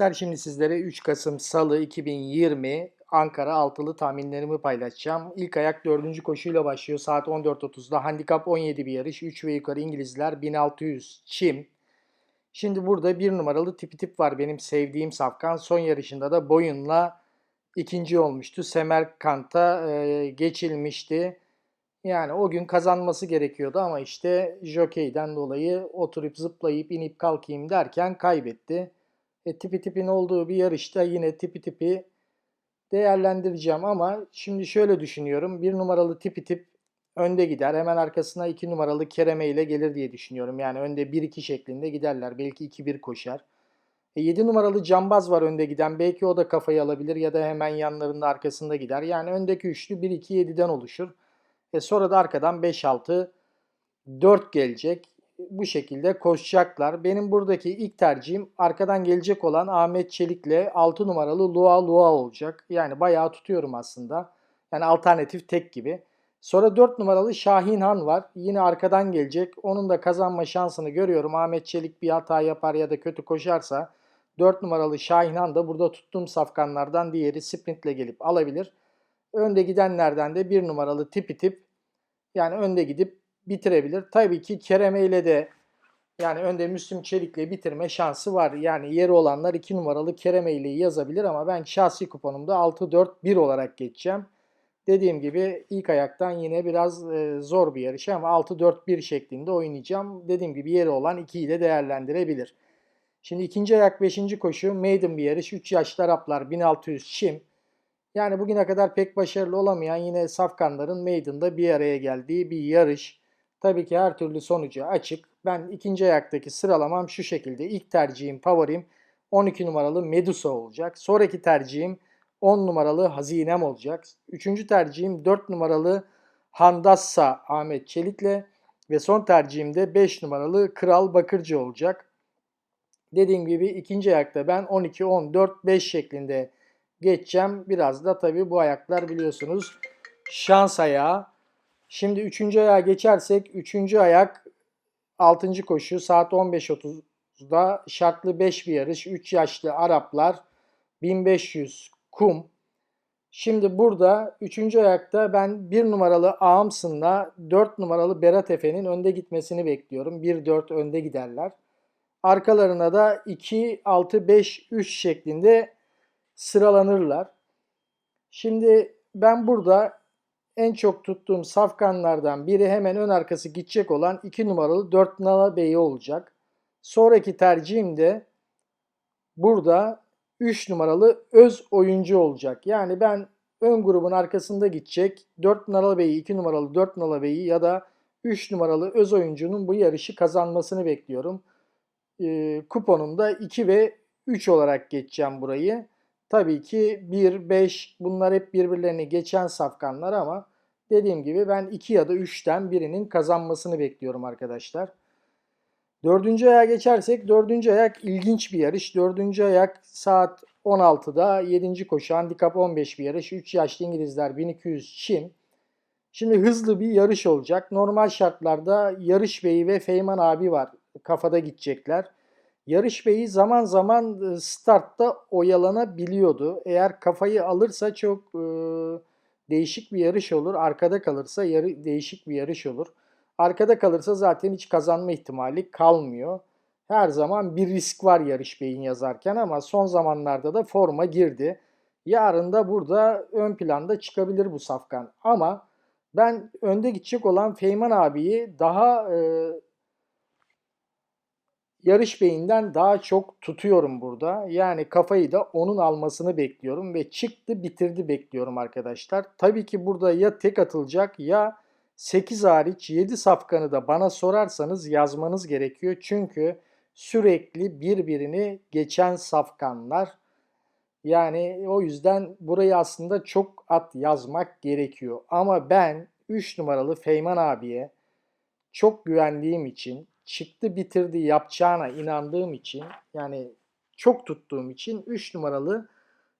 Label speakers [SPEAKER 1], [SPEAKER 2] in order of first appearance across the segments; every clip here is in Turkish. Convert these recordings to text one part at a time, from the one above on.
[SPEAKER 1] Arkadaşlar şimdi sizlere 3 Kasım Salı 2020 Ankara altılı tahminlerimi paylaşacağım. İlk ayak 4. koşuyla başlıyor saat 14.30'da. Handikap 17 bir yarış. 3 ve yukarı İngilizler 1600 çim. Şimdi burada bir numaralı tipi tip var benim sevdiğim safkan. Son yarışında da boyunla ikinci olmuştu. Semerkant'a e, geçilmişti. Yani o gün kazanması gerekiyordu ama işte jokeyden dolayı oturup zıplayıp inip kalkayım derken kaybetti. E, tipi tipin olduğu bir yarışta yine tipi tipi değerlendireceğim ama şimdi şöyle düşünüyorum. Bir numaralı tipi tip önde gider. Hemen arkasına iki numaralı Kereme ile gelir diye düşünüyorum. Yani önde 1-2 şeklinde giderler. Belki 2-1 koşar. E, 7 numaralı Cambaz var önde giden. Belki o da kafayı alabilir ya da hemen yanlarında arkasında gider. Yani öndeki üçlü 1-2-7'den oluşur. E sonra da arkadan 5-6 4 gelecek bu şekilde koşacaklar. Benim buradaki ilk tercihim arkadan gelecek olan Ahmet Çelik'le 6 numaralı Lua Lua olacak. Yani bayağı tutuyorum aslında. Yani alternatif tek gibi. Sonra 4 numaralı Şahin Han var. Yine arkadan gelecek. Onun da kazanma şansını görüyorum. Ahmet Çelik bir hata yapar ya da kötü koşarsa 4 numaralı Şahin Han da burada tuttuğum safkanlardan diğeri sprintle gelip alabilir. Önde gidenlerden de 1 numaralı tipi tip yani önde gidip bitirebilir. Tabii ki Kereme ile de yani önde Müslüm Çelik'le bitirme şansı var. Yani yeri olanlar 2 numaralı Kereme ile yazabilir ama ben şahsi kuponumda 6-4-1 olarak geçeceğim. Dediğim gibi ilk ayaktan yine biraz e, zor bir yarış ama 6-4-1 şeklinde oynayacağım. Dediğim gibi yeri olan 2'yi de değerlendirebilir. Şimdi ikinci ayak 5. koşu maiden bir yarış. 3 yaşlı Araplar 1600 çim. Yani bugüne kadar pek başarılı olamayan yine Safkanların Maiden'da bir araya geldiği bir yarış. Tabii ki her türlü sonucu açık. Ben ikinci ayaktaki sıralamam şu şekilde. İlk tercihim, favorim 12 numaralı Medusa olacak. Sonraki tercihim 10 numaralı Hazinem olacak. Üçüncü tercihim 4 numaralı Handassa Ahmet Çelik'le ve son tercihim de 5 numaralı Kral Bakırcı olacak. Dediğim gibi ikinci ayakta ben 12, 10, 4, 5 şeklinde geçeceğim. Biraz da tabii bu ayaklar biliyorsunuz şans ayağı. Şimdi üçüncü ayağa geçersek üçüncü ayak altıncı koşu saat 15.30'da şartlı 5 bir yarış. 3 yaşlı Araplar 1500 kum. Şimdi burada üçüncü ayakta ben 1 numaralı Ağamsın'la 4 numaralı Berat Efe'nin önde gitmesini bekliyorum. 1-4 önde giderler. Arkalarına da 2-6-5-3 şeklinde sıralanırlar. Şimdi ben burada en çok tuttuğum safkanlardan biri hemen ön arkası gidecek olan 2 numaralı 4 Nala Bey olacak. Sonraki tercihim de burada 3 numaralı öz oyuncu olacak. Yani ben ön grubun arkasında gidecek 4 Nala Bey'i, 2 numaralı 4 Nala Bey'i ya da 3 numaralı öz oyuncunun bu yarışı kazanmasını bekliyorum. E, kuponumda 2 ve 3 olarak geçeceğim burayı. Tabii ki 1, 5 bunlar hep birbirlerini geçen safkanlar ama dediğim gibi ben 2 ya da 3'ten birinin kazanmasını bekliyorum arkadaşlar. Dördüncü ayağa geçersek dördüncü ayak ilginç bir yarış. Dördüncü ayak saat 16'da 7. koşu handikap 15 bir yarış. 3 yaşlı İngilizler 1200 çim. Şimdi hızlı bir yarış olacak. Normal şartlarda Yarış Bey ve Feyman abi var. Kafada gidecekler. Yarış Bey'i zaman zaman startta oyalanabiliyordu. Eğer kafayı alırsa çok e, değişik bir yarış olur. Arkada kalırsa yarı, değişik bir yarış olur. Arkada kalırsa zaten hiç kazanma ihtimali kalmıyor. Her zaman bir risk var Yarış Bey'in yazarken ama son zamanlarda da forma girdi. Yarın da burada ön planda çıkabilir bu safkan. Ama ben önde gidecek olan Feyman abiyi daha e, Yarış Bey'inden daha çok tutuyorum burada. Yani kafayı da onun almasını bekliyorum ve çıktı bitirdi bekliyorum arkadaşlar. Tabii ki burada ya tek atılacak ya 8 hariç 7 safkanı da bana sorarsanız yazmanız gerekiyor. Çünkü sürekli birbirini geçen safkanlar. Yani o yüzden burayı aslında çok at yazmak gerekiyor. Ama ben 3 numaralı Feyman abiye çok güvendiğim için çıktı bitirdi yapacağına inandığım için yani çok tuttuğum için 3 numaralı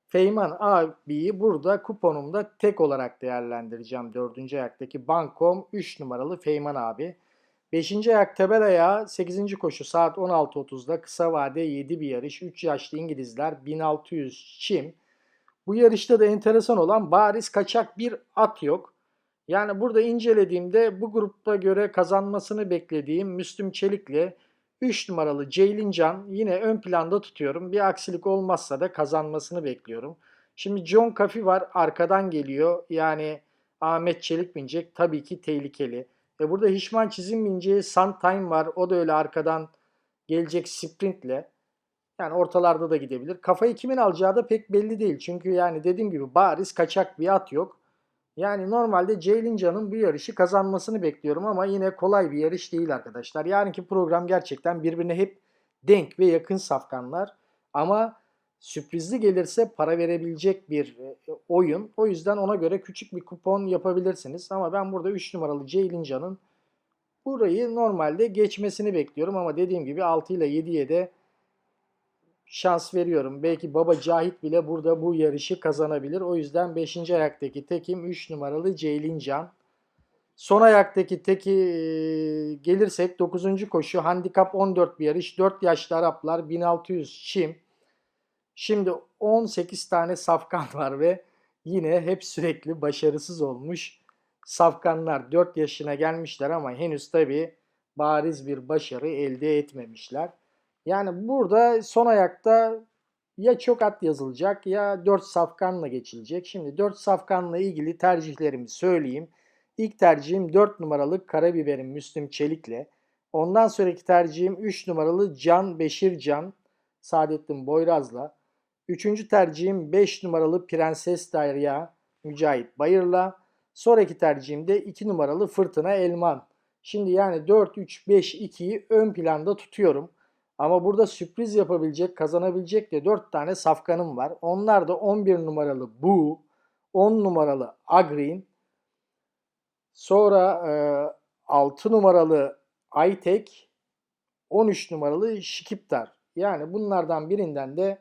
[SPEAKER 1] Feyman abiyi burada kuponumda tek olarak değerlendireceğim. 4. ayaktaki Bankom 3 numaralı Feyman abi. 5. ayak tebel ayağı 8. koşu saat 16.30'da kısa vade 7 bir yarış. 3 yaşlı İngilizler 1600 çim. Bu yarışta da enteresan olan bariz kaçak bir at yok. Yani burada incelediğimde bu grupta göre kazanmasını beklediğim Müslüm Çelik'le 3 numaralı Ceylin Can yine ön planda tutuyorum. Bir aksilik olmazsa da kazanmasını bekliyorum. Şimdi John Caffey var arkadan geliyor. Yani Ahmet Çelik binecek tabii ki tehlikeli. E burada Hişman Çizim bineceği Suntime var. O da öyle arkadan gelecek sprintle. Yani ortalarda da gidebilir. Kafayı kimin alacağı da pek belli değil. Çünkü yani dediğim gibi bariz kaçak bir at yok. Yani normalde Ceylin Can'ın bu yarışı kazanmasını bekliyorum ama yine kolay bir yarış değil arkadaşlar. Yarınki program gerçekten birbirine hep denk ve yakın safkanlar. Ama sürprizli gelirse para verebilecek bir e, oyun. O yüzden ona göre küçük bir kupon yapabilirsiniz. Ama ben burada 3 numaralı Ceylin Can'ın burayı normalde geçmesini bekliyorum. Ama dediğim gibi 6 ile 7'ye de şans veriyorum. Belki Baba Cahit bile burada bu yarışı kazanabilir. O yüzden 5. ayaktaki tekim 3 numaralı Ceylin Can. Son ayaktaki teki gelirsek 9. koşu handikap 14 bir yarış. 4 yaşlı Araplar 1600 çim. Şimdi 18 tane safkan var ve yine hep sürekli başarısız olmuş safkanlar 4 yaşına gelmişler ama henüz tabi bariz bir başarı elde etmemişler. Yani burada son ayakta ya çok at yazılacak ya 4 safkanla geçilecek. Şimdi 4 safkanla ilgili tercihlerimi söyleyeyim. İlk tercihim 4 numaralı Karabiberim Müslüm Çelik'le. Ondan sonraki tercihim 3 numaralı Can Beşir Can Saadettin Boyraz'la. Üçüncü tercihim 5 numaralı Prenses Derya Mücahit Bayır'la. Sonraki tercihim de 2 numaralı Fırtına Elman. Şimdi yani 4, 3, 5, 2'yi ön planda tutuyorum. Ama burada sürpriz yapabilecek, kazanabilecek de 4 tane safkanım var. Onlar da 11 numaralı Bu, 10 numaralı Agrin, sonra e, 6 numaralı Aytek, 13 numaralı Şikiptar. Yani bunlardan birinden de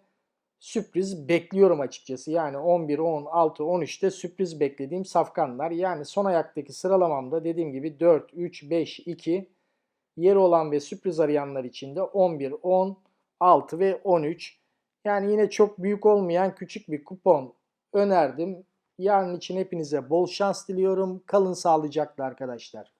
[SPEAKER 1] sürpriz bekliyorum açıkçası. Yani 11, 10, 6, 13'te sürpriz beklediğim safkanlar. Yani son ayaktaki sıralamamda dediğim gibi 4, 3, 5, 2 yeri olan ve sürpriz arayanlar için de 11, 10, 6 ve 13. Yani yine çok büyük olmayan küçük bir kupon önerdim. Yarın için hepinize bol şans diliyorum. Kalın sağlıcakla arkadaşlar.